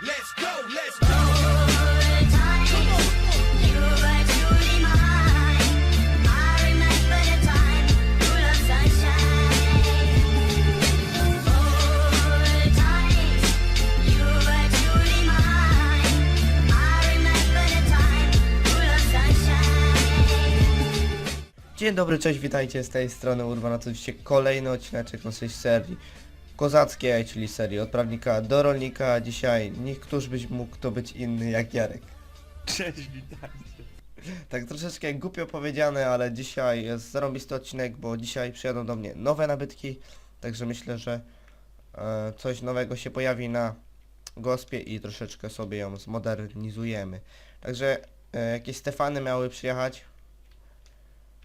Let's go, let's go. Dzień dobry, cześć, witajcie z tej strony Urban, oczywiście kolejny odcinek naszej serii kozackiej, czyli serii od prawnika do rolnika. Dzisiaj nikt któż byś mógł to być inny jak Jarek. Cześć, witajcie. Tak troszeczkę głupio powiedziane, ale dzisiaj jest zarąbisty odcinek, bo dzisiaj przyjadą do mnie nowe nabytki, także myślę, że e, coś nowego się pojawi na gospie i troszeczkę sobie ją zmodernizujemy. Także e, jakieś Stefany miały przyjechać.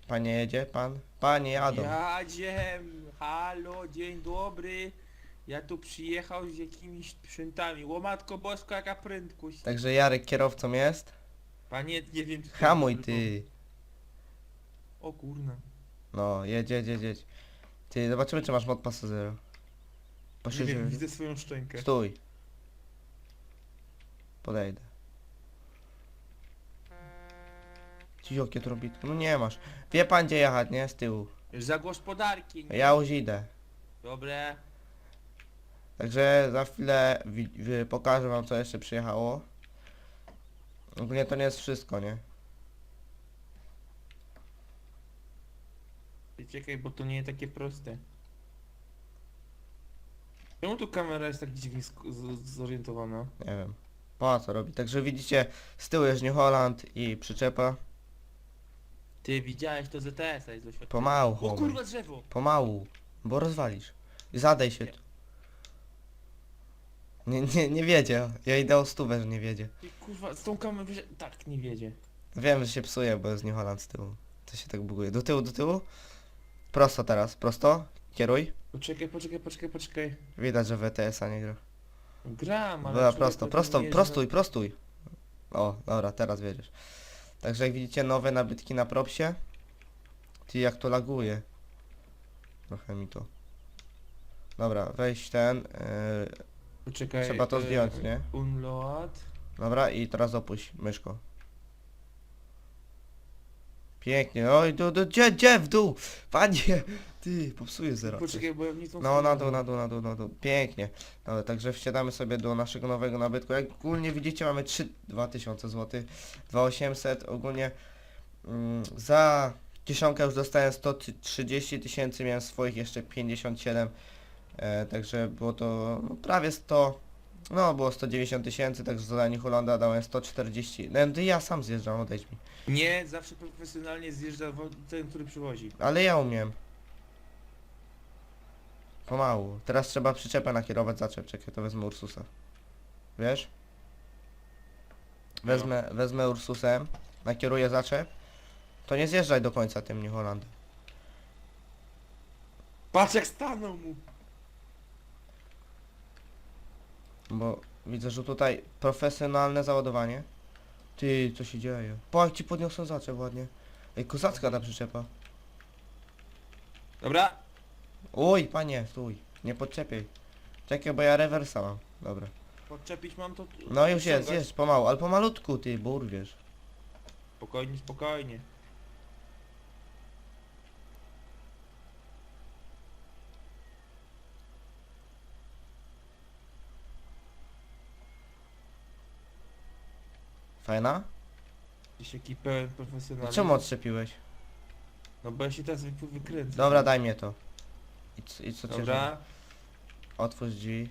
Panie jedzie, pan? Panie jadą. Jadziem, halo, dzień dobry. Ja tu przyjechał z jakimiś sprzętami. Łomatko boska, jaka prędkość. Także Jarek kierowcą jest. Panie, nie wiem... czy to Hamuj ty. O kurna. No, jedź, jedź, jedź, jedź. Ty, zobaczymy czy masz mod pasażera. Nie wiem, widzę swoją szczękę. Stój. Podejdę. Ci jakie to robi? No nie masz. Wie pan gdzie jechać, nie? Z tyłu. Za gospodarki. nie? Ja już idę. Dobre. Także za chwilę wi- wi- pokażę wam co jeszcze przyjechało. Ogólnie to nie jest wszystko, nie? Ty Czekaj, bo to nie jest takie proste. Czemu tu kamera jest tak dziwnie sk- z- zorientowana? Nie wiem. Po co robi? Także widzicie, z tyłu jest New Holland i przyczepa. Ty widziałeś to ZTS-a jest doświadczenie. Pomału, O chłopie. kurwa drzewo! Pomału, bo rozwalisz. I zadaj się tu. Nie, nie, nie wiedzie. Ja idę o stówę, że nie wiedzie. Ty kurwa, z tą kamerą... Tak, nie wiedzie. Wiem, że się psuje, bo jest New Holland z tyłu. To się tak buguje. Do tyłu, do tyłu. Prosto teraz, prosto. Kieruj. Poczekaj, poczekaj, poczekaj, poczekaj. Widać, że WTS-a nie gra. Gram, ale... Dobra, prosto, to prosto, nie prostuj, prostuj. O, dobra, teraz wiedziesz. Także jak widzicie, nowe nabytki na propsie. Ty, jak to laguje. Trochę mi to. Dobra, weź ten. Yy, Poczekaj. trzeba to e, zdjąć, nie? Unload. Dobra, i teraz opuść myszko. Pięknie. Oj, do, do, gdzie, gdzie w dół? Panie, ty, popsuję zero. Poczekaj, bo ja nie tą No, na dół, na dół, na dół, na dół. Pięknie. Dobra, także wsiadamy sobie do naszego nowego nabytku. Jak ogólnie widzicie, mamy 3 2000 zł, 2800. Ogólnie mm, za kieszonkę już dostałem 130 tysięcy, miałem swoich jeszcze 57. E, także było to no, prawie 100. No, było 190 tysięcy, także za Dani Holanda dałem 140. No, to ja sam zjeżdżam, odejdź mi. Nie, zawsze profesjonalnie zjeżdża wo- ten, który przywozi. Ale ja umiem. Pomału. Teraz trzeba przyczepę nakierować zaczep. Czekaj, to wezmę Ursusa. Wiesz? Wezmę, wezmę Ursusem, nakieruję zaczep. To nie zjeżdżaj do końca tym New Hollandem. Patrz jak stanął mu! Bo widzę, że tutaj profesjonalne załadowanie. Ty, co się dzieje? Po jak ci podniosłem zaczep ładnie. Ej, kozacka ta przyczepa. Dobra, Oj, panie, stój. Nie podczepiaj. Czekaj, bo ja rewersa mam. Dobra. podczepić mam to... No już jest, ściągać. jest, pomału, ale pomalutku ty, bo urwiesz. Spokojnie, spokojnie. Fajna? Jesteś jaki pełen profesjonalny. Czemu odczepiłeś? No bo ja się teraz wy- wykręcę. Dobra, daj mnie to. I, c- i co cię Dobra. Otwórz drzwi.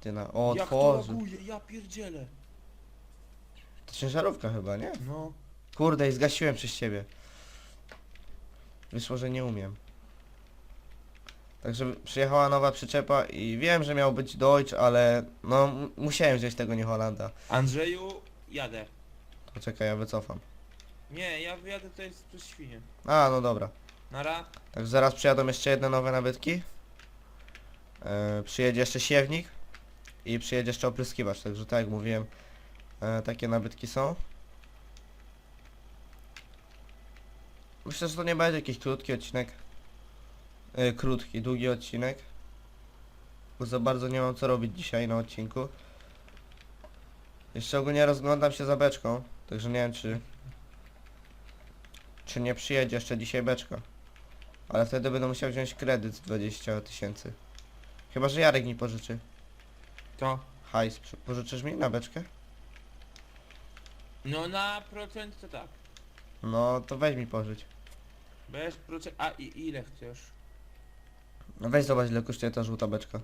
Ty na... O, Jak to otworzył. laguje, ja pierdzielę. To ciężarówka chyba, nie? No. Kurde, i zgasiłem przez ciebie. Wyszło, że nie umiem. Także przyjechała nowa przyczepa i wiem, że miał być Deutsch, ale no m- musiałem wziąć tego New Hollanda. Andrzeju, jadę. Poczekaj, ja wycofam. Nie, ja wyjadę to jest przez świnie. A, no dobra. Nara. Także zaraz przyjadą jeszcze jedne nowe nabytki. E, przyjedzie jeszcze siewnik i przyjedzie jeszcze opryskiwacz, także tak jak mówiłem, e, takie nabytki są. Myślę, że to nie będzie jakiś krótki odcinek. E, krótki, długi odcinek. Bo za bardzo nie mam co robić dzisiaj na odcinku. Jeszcze ogólnie rozglądam się za beczką, także nie wiem czy... Czy nie przyjedzie jeszcze dzisiaj beczka. Ale wtedy będę musiał wziąć kredyt z 20 tysięcy. Chyba, że Jarek mi pożyczy. To. Hajs, przy- pożyczysz mi na beczkę? No na procent to tak. No to weź mi pożyć. Bez procent. A i ile chcesz? No weź zobacz ile kosztuje ta żółta beczka.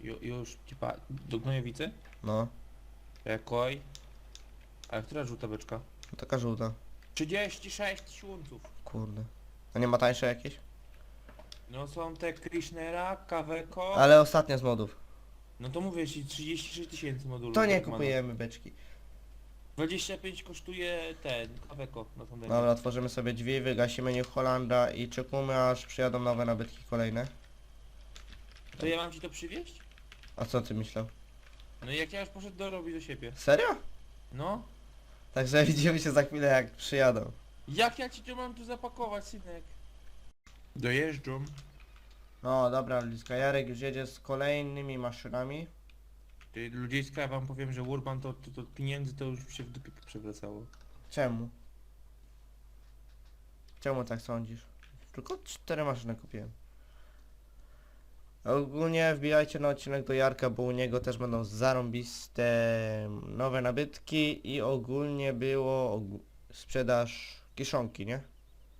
Ju, już ci pa... Do Gnojowicy? No, Ekoj. Ale która żółta beczka? no taka żółta. 36 tysiąców. Kurde. A nie ma tańsze jakieś? No są te Krishnera, Kaweko. Ale ostatnia z modów. No to mówię ci 36 tysięcy modulów. To nie Beckmana. kupujemy beczki. 25 kosztuje ten Kaweko na tą demo. Dobra, otworzymy sobie drzwi, wygasimy New Hollanda i czekamy aż przyjadą nowe nabytki kolejne. To ja mam ci to przywieźć? A co ty myślał? No i jak ja już poszedł do robić do siebie. Serio? No? Także widzimy się za chwilę jak przyjadą. Jak ja ci to mam tu zapakować, synek? Dojeżdżam. No dobra, Liska Jarek już jedzie z kolejnymi maszynami. Ty, Ludziska, ja wam powiem, że Urban to, to, to pieniędzy to już się w dupie przewracało. Czemu? Czemu tak sądzisz? Tylko cztery maszyny kupiłem. Ogólnie wbijajcie na odcinek do Jarka, bo u niego też będą zarąbiste nowe nabytki i ogólnie było ogó- sprzedaż kiszonki, nie?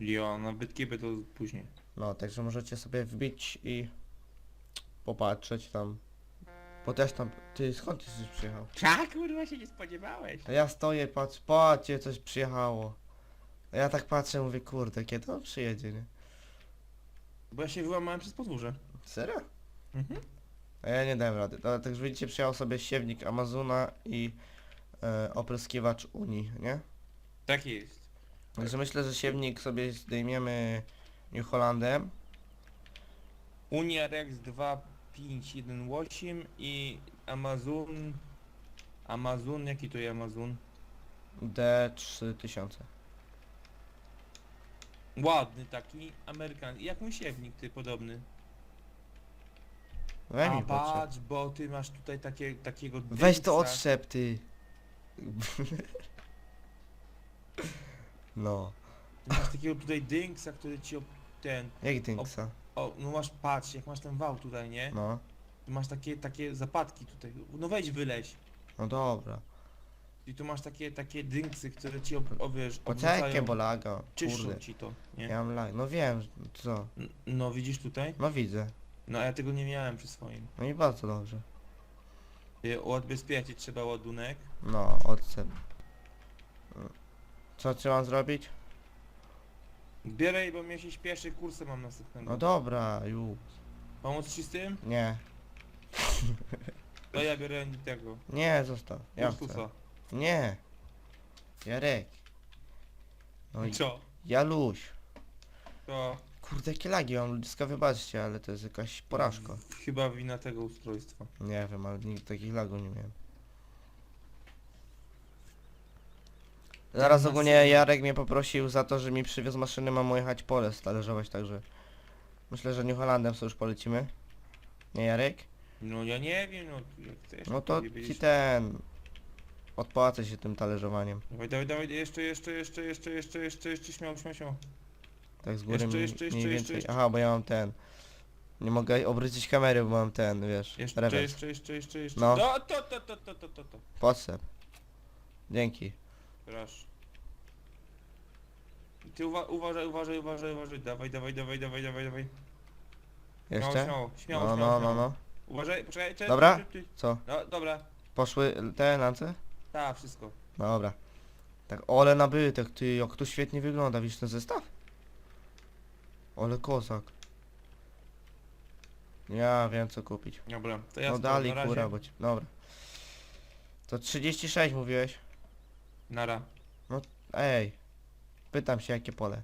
Jo, nabytki by to później. No, także możecie sobie wbić i popatrzeć tam. Bo też tam... Ty, skąd ty coś przyjechał? Tak, kurwa się nie spodziewałeś. A ja stoję, patrz, patrzcie, coś przyjechało. A ja tak patrzę, mówię, kurde, kiedy on przyjedzie, nie? Bo ja się wyłamałem przez podwórze. Serio? Mhm. A ja nie dałem rady. No, także widzicie, przyjechał sobie siewnik Amazona i e, opryskiwacz Unii, nie? Tak jest. Także myślę, że siewnik sobie zdejmiemy New Hollandem. Unia Rex 2518 i Amazon... Amazon, jaki to jest Amazon? D3000. Ładny taki, Amerykan. Jak mój siewnik, ty podobny. Weź A mi potrzeb. patrz, bo ty masz tutaj takie, takiego Weź to dyksa. odszep, ty. No. Ty masz takiego tutaj dynksa, który ci op... ten... Jak Dinksa? O, no masz, patrz, jak masz ten wał tutaj, nie? No. Tu masz takie, takie zapadki tutaj. No wejdź wyleź. No dobra. I tu masz takie, takie dynksy, które ci ob, o, wiesz, Poczekaj, obrzucają, bo laga. czyszczą Kurde. ci to, nie? Ja mam lag. No wiem, co? N- No widzisz tutaj? No widzę. No a ja tego nie miałem przy swoim. No i bardzo dobrze. Y, Odbezpieczyć trzeba ładunek. No, odcep. Co trzeba zrobić? Bieraj, bo mnie się śpieszy, kursy mam następnego. No dobra, już. Pomóc ci z tym? Nie. To ja biorę tego. Nie, zostaw. Ja chcę. Ursusa. Nie. Jarek. No i Co? Jaluś. To Kurde, jakie lagi mam ludziska, wybaczcie, ale to jest jakaś porażka. chyba wina tego ustrojstwa. Nie wiem, ale nigdy takich lagów nie miałem. Zaraz ogólnie Jarek mnie poprosił za to, że mi przywiózł maszyny, mam mu jechać pole stalerzować, także... Myślę, że New Hollandem sobie już polecimy. Nie Jarek? No ja nie wiem, no jak chcesz. No to ci ten... Odpłacę się tym talerzowaniem. Dawaj, dawaj, dawaj, jeszcze, jeszcze, jeszcze, jeszcze, jeszcze, jeszcze, jeszcze, śmiało, śmiało, śmiało. Tak z góry Jeszcze, mniej, jeszcze, jeszcze, mniej jeszcze, więcej. jeszcze. Aha, bo ja mam ten... Nie mogę obrócić kamery, bo mam ten, wiesz, Jeszcze, rewers. jeszcze, jeszcze, jeszcze, jeszcze. No. No, to, to, to, to, to, to, to. Dzięki. Proszę. Ty uwa uważaj, uważaj, uważaj, uważaj. Dawaj, dawaj, dawaj, dawaj, dawaj, dawaj. Jeszcze? śmiało, śmiało, No, śmiało, no, no, śmiało. no. Uważaj, poczekaj, czekaj. Dobra? ty, ty, ty. Co? No, dobra. Poszły te lance? Tak, wszystko. Dobra. Tak, ole nabytek, ty, jak to świetnie wygląda, widzisz ten zestaw? Ole kozak. Ja wiem co kupić. Dobra, to ja no dali na razie. kura, bo ci... Dobra. To 36 mówiłeś? Nara. Ej. Pytam się jakie pole.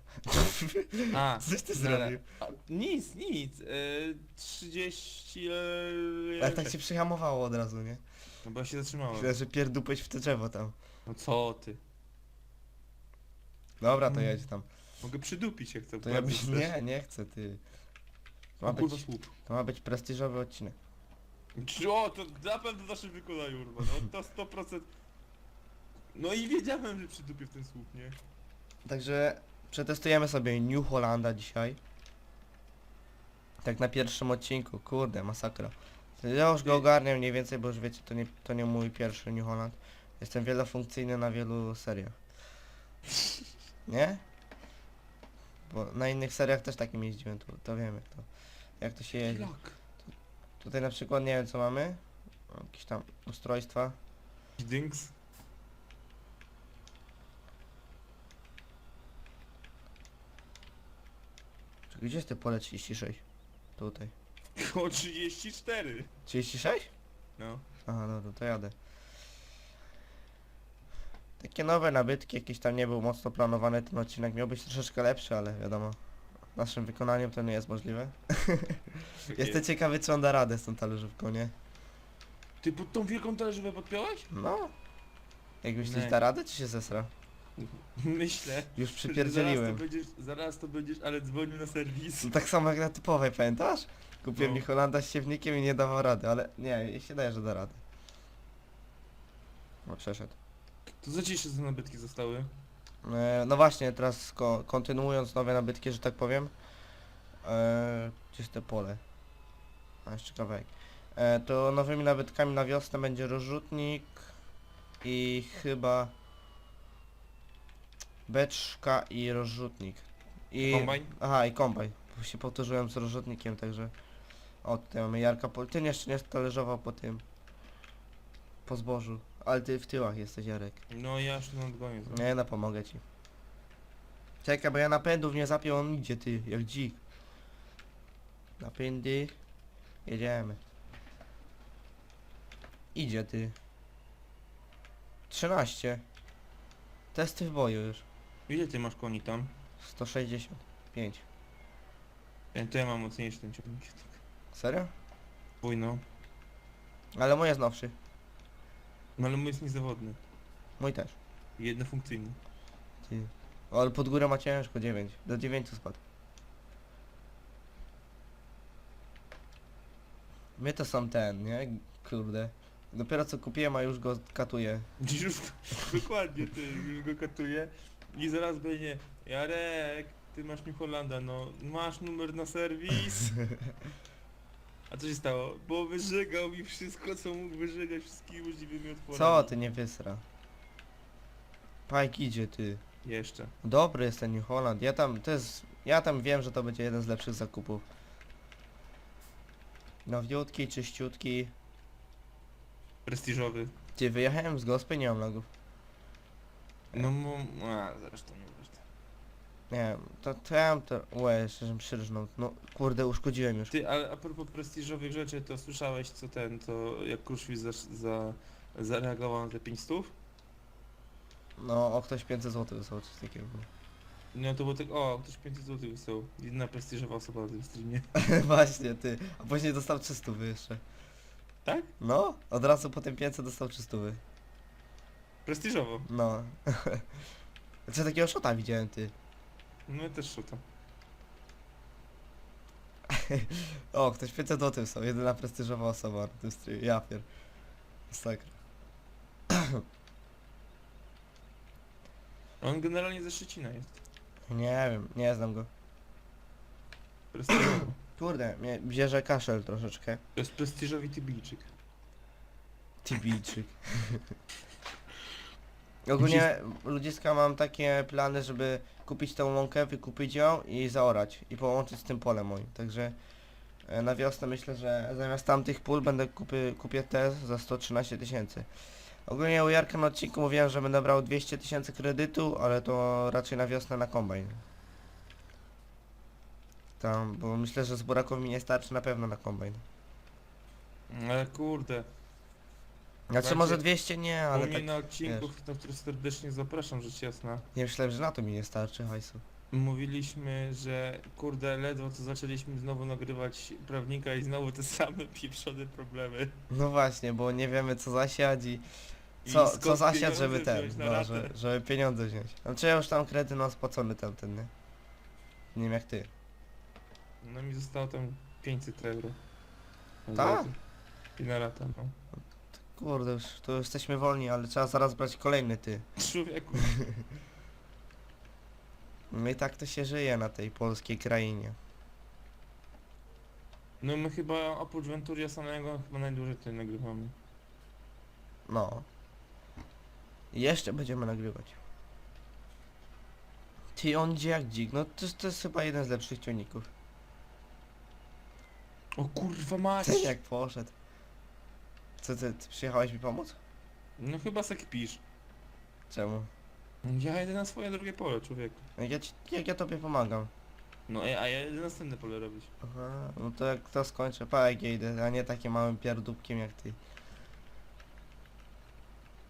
A, Coś ty nara. zrobił? A, nic, nic. Yy, 30... Yy, Ale tak się przyhamowało od razu, nie? No bo ja się zatrzymałem. Myślę, że pierdupeć w te drzewo tam. No co ty? Dobra, to jedź tam. Mogę przydupić jak chcę. To ja bardzo byś... chcesz. Nie, nie chcę, ty. To ma O kurwa być, słup. to ma być prestiżowy odcinek. Czy- O, to na pewno nasze wykonanie, Urban. No to 100%. No i wiedziałem, że przydupię w ten słup, nie? Także przetestujemy sobie New Hollanda dzisiaj. Tak na pierwszym odcinku, kurde, masakra. Ja już go ogarniam mniej więcej, bo już wiecie, to nie, to nie mój pierwszy New Holland. Jestem wielofunkcyjny na wielu seriach. Nie? Bo na innych seriach też takim jeździłem, to, to wiem jak to, jak to się jeździ. Tutaj na przykład nie wiem co mamy. Jakieś tam ustrojstwa. Czy Gdzie jest te pole 36? Tutaj. O 34. 36? No. Aha, dobra, to jadę. Takie nowe nabytki, jakiś tam nie był mocno planowany ten odcinek, miał być troszeczkę lepszy, ale wiadomo, naszym wykonaniem to nie jest możliwe. Jestem jest. ciekawy, czy on da radę z tą talerzówką, nie? Ty pod tą wielką talerzówę podpiąłeś? No. Jak myślisz, Nie. da radę, czy się zesra? Myślę. Już przypierdzieliłem. Zaraz to będziesz, zaraz to będziesz, ale dzwonił na serwis. No tak samo jak na typowej, pamiętasz? Kupiłem No. mi Holanda z siewnikiem i nie dawał rady, ale nie, się daje, że da radę. No przeszedł. To co ci jeszcze za nabytki zostały? E, no właśnie, teraz ko kontynuując nowe nabytki, że tak powiem. E, gdzie jest te pole? A jeszcze kawałek. E, to nowymi nabytkami na wiosnę będzie rozrzutnik i chyba beczka i rozrzutnik. I, Kombajn? Aha, i kombajn. Bo się powtórzyłem z rozrzutnikiem, także... O, tutaj mamy Jarka po... Ty jeszcze nie talerzował po tym... Po zbożu. Ale ty w tyłach jesteś, Jarek. No ja już nadgonię. to. Nie no, pomogę ci. Czekaj, bo ja napędów nie zapiął, on idzie ty, jak dzik. Napędy. Jedziemy. Idzie ty. 13. Testy w boju już. Ile ty masz koni tam? 165. Ja, to ja mam mocniejszy ten ciągnik. Serio? Twój no. Ale mój jest nowszy. No ale mój jest niezawodny. Mój też. Jednofunkcyjny. Ty. O, ale pod górę ma ciężko, 9. Do 9 spadł. My to są ten, nie? Kurde. Dopiero co kupiłem, a już go katuję. Już dokładnie ty już go katuje. I zaraz będzie Jarek, ty masz New Hollanda, no masz numer na serwis. A co się stało? Bo wyżygał mi wszystko co mógł wyżygać wszystkimi możliwymi otworami. Co ty nie wysra? Pajk idzie ty. Jeszcze. Dobry jest ten New Holland. Ja tam, to jest, ja tam wiem, że to będzie jeden z lepszych zakupów. Nowiutki, czyściutki. Prestiżowy. Ty, wyjechałem z gospy, nie mam logów. No mu... A, zresztą nie wiesz. Nie wiem, to, to ja mam to... Łe, jeszcze żem przyrżnął. No, kurde, uszkodziłem już. Ty, ale a propos prestiżowych rzeczy, to słyszałeś co ten, to jak Kruszwil za, za, zareagował na te 5 stów? No, o ktoś 500 zł wysłał, coś takiego. No to było tak, o, ktoś 500 zł wysłał. Jedna prestiżowa osoba na tym streamie. Właśnie, ty. A później dostał 300 jeszcze. Tak? No, od razu po tym 500 dostał 300 Prestiżowo. No. Co takiego szota widziałem, ty. No ja też szutam. O, ktoś 500 zł są, jedyna prestiżowa osoba na tym streamie. Ja pier. Masakra. On generalnie ze Szczecina jest. Nie wiem, nie znam go. Kurde, mnie bierze kaszel troszeczkę. To jest prestiżowy Tybijczyk. Tibijczyk. Ogólnie ludziska mam takie plany, żeby kupić tą łąkę, wykupić ją i zaorać i połączyć z tym polem moim. Także e, na wiosnę myślę, że zamiast tamtych pól będę kupy, kupię te za 113 tysięcy. Ogólnie u Jarka na odcinku mówiłem, że będę brał 200 tysięcy kredytu, ale to raczej na wiosnę na kombajn. Tam, bo myślę, że z buraków mi nie starczy na pewno na kombajn. Ale kurde. Znaczy Słuchajcie, może 200 nie, Ale mnie tak na odcinku, na który serdecznie zapraszam, rzecz jasna. nie myślałem, że na to mi nie starczy hajsu. Mówiliśmy, że kurde, ledwo co zaczęliśmy znowu nagrywać prawnika i znowu te same pieprzone problemy. No właśnie, bo nie wiemy co zasiać i co, skąd co zasiać, pieniądze żeby ten, wziąć na no, ratę? że, żeby pieniądze wziąć. Znaczy ja już tam kredyt mam spłacony tamten, nie? Nie wiem jak ty. No mi zostało tam 500 euro. Tak? I na lata, no. Kurde, już, to już jesteśmy wolni, ale trzeba zaraz brać kolejny ty. Człowieku. No i tak to się żyje na tej polskiej krainie. No my chyba oprócz Venturia samego chyba najdłużej tutaj nagrywamy. No. Jeszcze będziemy nagrywać. Ty on idzie jak dzik, no to, to jest chyba jeden z lepszych ciągników. O kurwa mać! Jak poszedł. Co ty, ty przyjechałeś mi pomóc? No chyba se kpisz. Czemu? Ja jedę na swoje drugie pole, człowieku. Jak ja, ci, jak ja tobie pomagam. No ej, a ja jedę następne pole robić. Aha, no to jak to skończę, pa jak ja idę, a nie takim małym pierdóbkiem jak ty.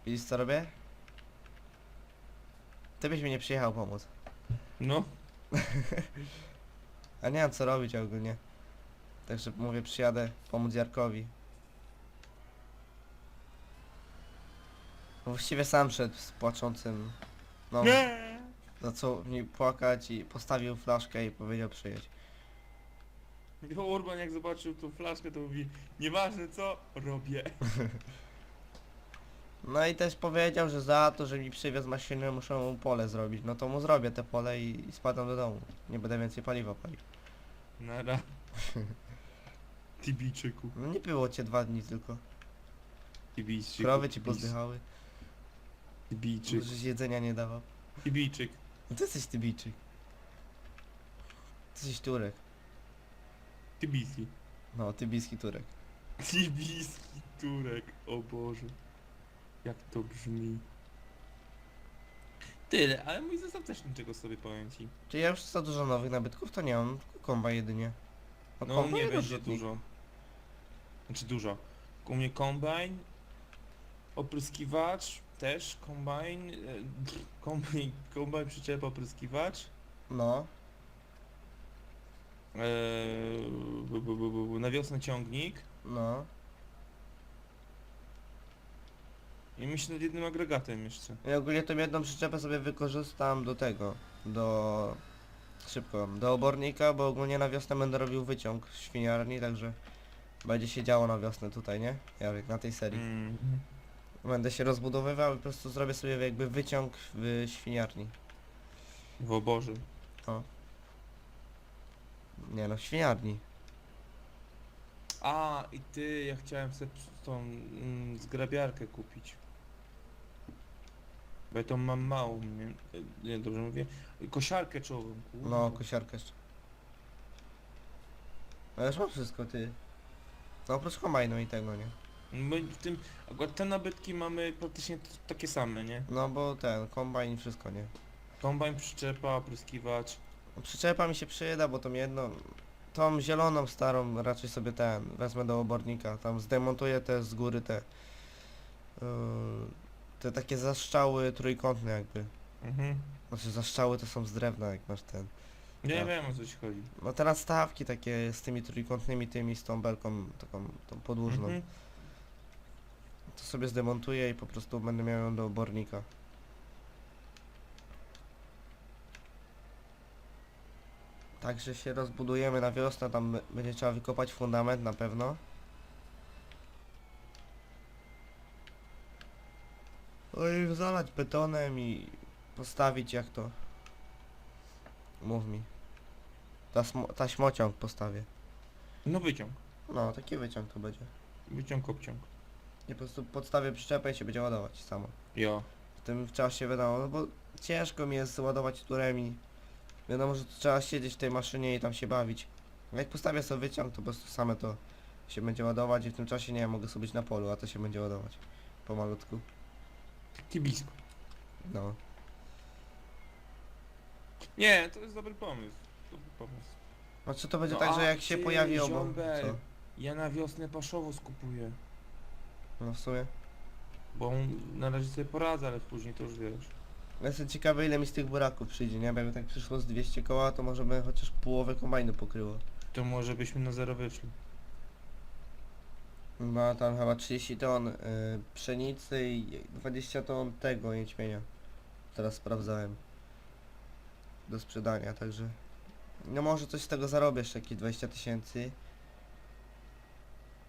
Widzisz co robię? Ty byś mi nie przyjechał pomóc. No. A nie mam co robić ogólnie. Także mówię, przyjadę pomóc Jarkowi. No Właściwie sam szedł z płaczącym. No, Nie! zaczął mi płakać i postawił flaszkę i powiedział przyjedź. Bo Urban jak zobaczył tą flaszkę to mówi Nieważne co, robię. No i też powiedział, że za to, że mi przywiózł maszynę muszę mu pole zrobić. No to mu zrobię te pole i, i spadam do domu. Nie będę więcej paliwa palił. Nara. Tibijczyku. No nie było cię dwa dni tylko. Tibijczyku. Krowy ci Tibijs- Tibijczyk. Żeś jedzenia nie dawał. Tibijczyk. No ty jesteś tybijczyk. Ty jesteś Turek. Tibijski. No, tybijski Turek. Tibijski Turek. O Boże. Jak to brzmi. Tyle, ale mój zestaw też niczego sobie powiem ci. Czy ja już za dużo nowych nabytków to nie mam, tylko komba jedynie. No komba nie będzie dużo. Znaczy dużo. U mnie kombajn, opryskiwacz, też kombajn, e, kombajn, kombajn przyczepa opryskiwacz, No, e, bu, bu, bu, bu, bu, na wiosnę ciągnik no. i myślę nad jednym agregatem jeszcze. Ja ogólnie tą jedną przyczepę sobie wykorzystam do tego, do... Szybko, do obornika, bo ogólnie na wiosnę będę robił wyciąg z świniarni, także będzie się działo na wiosnę tutaj, nie? Jarek, na tej serii. Mm. Będę się rozbudowywał i po prostu zrobię sobie jakby wyciąg w świniarni. W oborze. Nie no, w świniarni. A i ty, ja chciałem sobie tą mm, zgrabiarkę kupić. Bo ja tą mam małą, nie, nie dobrze mówię. Kosiarkę czołową, kurwa. No, kosiarkę jeszcze. No już mam wszystko, ty. No oprócz kombajnu i tego, nie? My w tym, akurat te nabytki mamy praktycznie t- takie same, nie? No bo ten, kombajn i wszystko, nie? Kombajn, przyczepa, opryskiwacz. No, Przyczepa mi się przyda, bo tą jedną, tą zieloną starą raczej sobie ten, wezmę do obornika, tam zdemontuję te z góry te, yy, te takie zaszczały trójkątne jakby. Mhm. Znaczy zaszczały to są z drewna, jak masz ten. Nie Tak. wiem o co ci chodzi. No teraz stawki takie z tymi trójkątnymi tymi, z tą belką taką tą podłużną. Mhm. To sobie zdemontuję i po prostu będę miał ją do obornika. Także się rozbudujemy na wiosnę, tam będzie trzeba wykopać fundament na pewno. No i zalać betonem i postawić jak to. Mów mi. Tasmo, taśmociąg postawię. No wyciąg. No, taki wyciąg to będzie. Wyciąg, obciąg. I po prostu podstawię przyczepę i się będzie ładować samo. Jo. W tym czasie wiadomo, no bo ciężko mi jest ładować turemi. Wiadomo, że trzeba siedzieć w tej maszynie i tam się bawić. Jak postawię sobie wyciąg, to po prostu same to się będzie ładować i w tym czasie nie mogę sobie być na polu, a to się będzie ładować. Pomalutku. Kibisko. No. Nie, to jest dobry pomysł. Dobry pomysł. Znaczy to będzie No tak, że a jak się ty, pojawi obok... ziombel. Co? Ja na wiosnę paszowo skupuję. No w sumie. Bo on na razie sobie poradzę, ale później to już wiesz. Jestem ciekawy ile mi z tych buraków przyjdzie, nie? Bo jakby tak przyszło z 200 koła, to może by chociaż połowę kombajnu pokryło. To może byśmy na zero wyszli. Ma tam chyba 30 ton y, pszenicy i 20 ton tego jęczmienia. Teraz sprawdzałem. Do sprzedania, także... No może coś z tego zarobię jeszcze jakieś 20 tysięcy.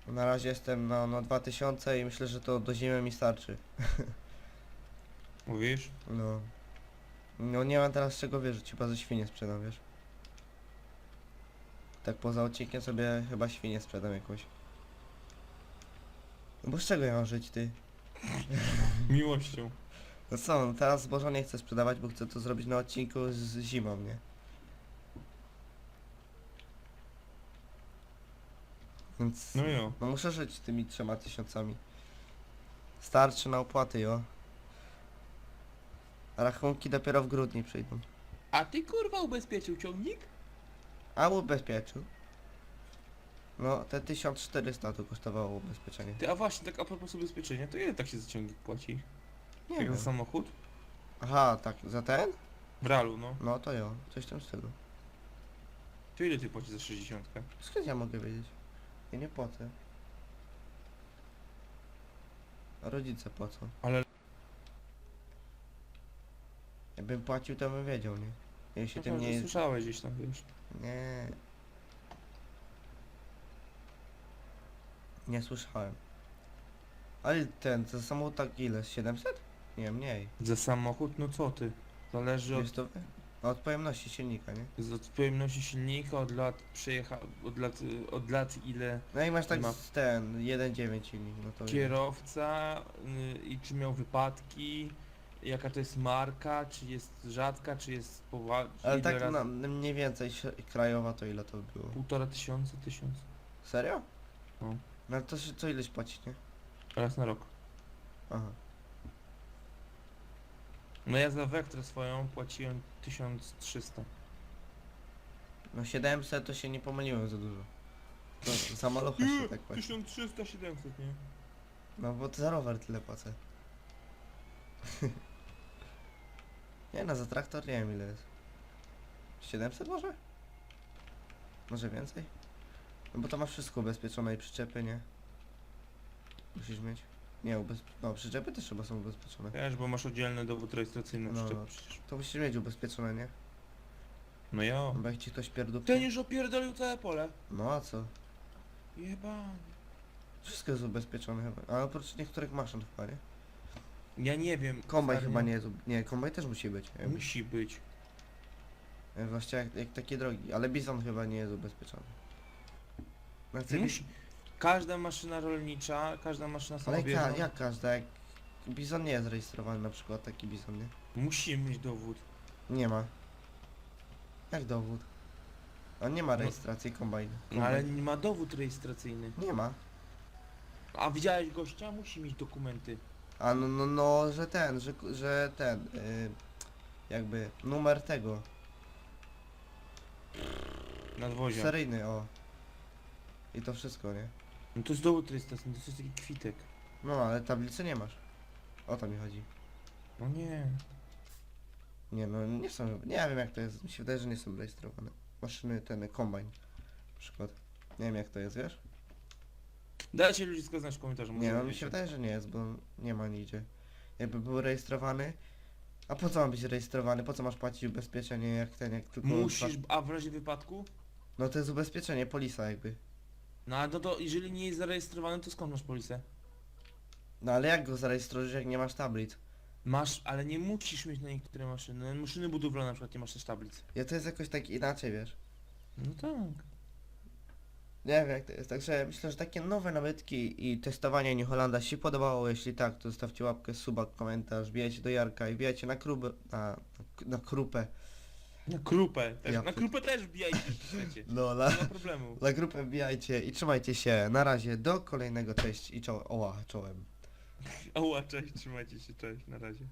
Na razie jestem na, na 2000 i myślę, że to do zimy mi starczy. Mówisz? No. No nie mam teraz z czego wierzyć, chyba ze świnie sprzedam, wiesz. Tak poza odcinkiem sobie chyba świnie sprzedam jakąś. No bo z czego ja mam żyć, ty? Miłością. No co, no teraz zboża nie chcę sprzedawać, bo chcę to zrobić na odcinku z zimą, nie? Więc... No jo. No muszę żyć tymi trzema tysiącami. Starczy na opłaty, jo. Rachunki dopiero w grudniu przyjdą. A ty kurwa ubezpieczył ciągnik? A ubezpieczył. No, te 1400 to kosztowało ubezpieczenie. Ty, a właśnie, tak a propos ubezpieczenia, to ile tak się za ciągnik płaci? Nie Jak wiem. za samochód? Aha, tak, za ten? W realu, no. No to jo, coś tam z tego. To ile ty płacisz za 60? Skąd ja mogę wiedzieć? Ja nie płacę. A rodzice płacą. Ale- Jakbym płacił, to bym wiedział, nie? Ja się No tym że nie... Słyszałeś gdzieś tam, wiesz. Nie. Nie słyszałem. Ale ten, to samochód tak ile? z 700? Nie, mniej. Za samochód? No co ty? Zależy od, Wiesz to? No, od pojemności silnika, nie? z- od pojemności silnika, od lat przejecha... od lat, y, od lat ile No i masz tak Ma- z ten, 1.9 silnik, no to... kierowca y, i czy miał wypadki, jaka to jest marka, czy jest rzadka, czy jest poważna. Ale tak na, mniej więcej krajowa to ile to było? Półtora tysiąca, tysiąc. Serio? No. No ale to się co ileś płacić, nie? Raz na rok. Aha. No ja za Vectrę swoją płaciłem 1300. No 700 to się nie pomyliłem za dużo. To za malucha się tak płaci. 1300, 700, nie? No bo to za rower tyle płacę. nie no, za traktor nie wiem ile jest. 700 może? Może więcej? No bo to masz wszystko ubezpieczone i przyczepy, nie? Musisz mieć. Nie, ubez... no przyczepy też chyba są ubezpieczone. Wiesz, bo masz oddzielny dowód rejestracyjny No, no, no. przecież. To musisz mieć ubezpieczone, nie? No ja. Bo jak ci ktoś pierdół... Ten już opierdolił całe pole. No a co? Jebany. Wszystko jest ubezpieczone chyba. Ale oprócz niektórych maszyn chyba, nie? Ja nie wiem. Kombaj stary, chyba nie jest... ub- Nie, kombaj też musi być. Musi być. E, Właśnie jak, jak takie drogi, ale Bizon chyba nie jest ubezpieczony. Chcę Musi. Każda maszyna rolnicza, każda maszyna Ale samobieżna ka, jak każda, jak Bizon nie jest rejestrowany na przykład taki Bizon, nie? musi mieć dowód. Nie ma. Jak dowód? On nie ma rejestracji kombajnu. No ale nie ma dowód rejestracyjny. Nie ma. A widziałeś gościa? Musi mieć dokumenty. A no, no, no że ten, że, że ten, y, jakby numer tego, Nadwozia. seryjny, o. I to wszystko, nie? No to jest dowód rejestracyjny, to jest taki kwitek. No ale tablicy nie masz. O to mi chodzi. No nie. Nie no, nie są, nie wiem jak to jest, mi się wydaje, że nie są rejestrowane. Maszyny, ten, kombajn, na przykład. Nie wiem jak to jest, wiesz? Dajcie ludzisko znać w komentarzu. Nie może no, mi wiecie. się wydaje, że nie jest, bo nie ma nigdzie. Jakby był rejestrowany, a po co ma być rejestrowany, po co masz płacić ubezpieczenie jak ten, jak tylko... Musisz, a w razie wypadku? No to jest ubezpieczenie, polisa jakby. No ale no to jeżeli nie jest zarejestrowany, to skąd masz polisę? No ale jak go zarejestrujesz, jak nie masz tablic? Masz, ale nie musisz mieć na niektóre maszyny. Maszyny budowlane na przykład nie masz też tablic. Ja to jest jakoś tak inaczej, wiesz? No tak. Nie wiem jak to jest, także myślę, że takie nowe nabytki i testowanie New Hollanda się podobało, jeśli tak, to zostawcie łapkę, suba, komentarz, wbijajcie do Jarka i wbijajcie na krubę, na, na krupę. Na krupę. Też, Ja na krupę też wbijajcie. No, na, Nie ma problemu. na grupę wbijajcie i trzymajcie się, na razie, do kolejnego, cześć i czołem, oła, czołem. Oła, cześć, trzymajcie się, cześć, na razie.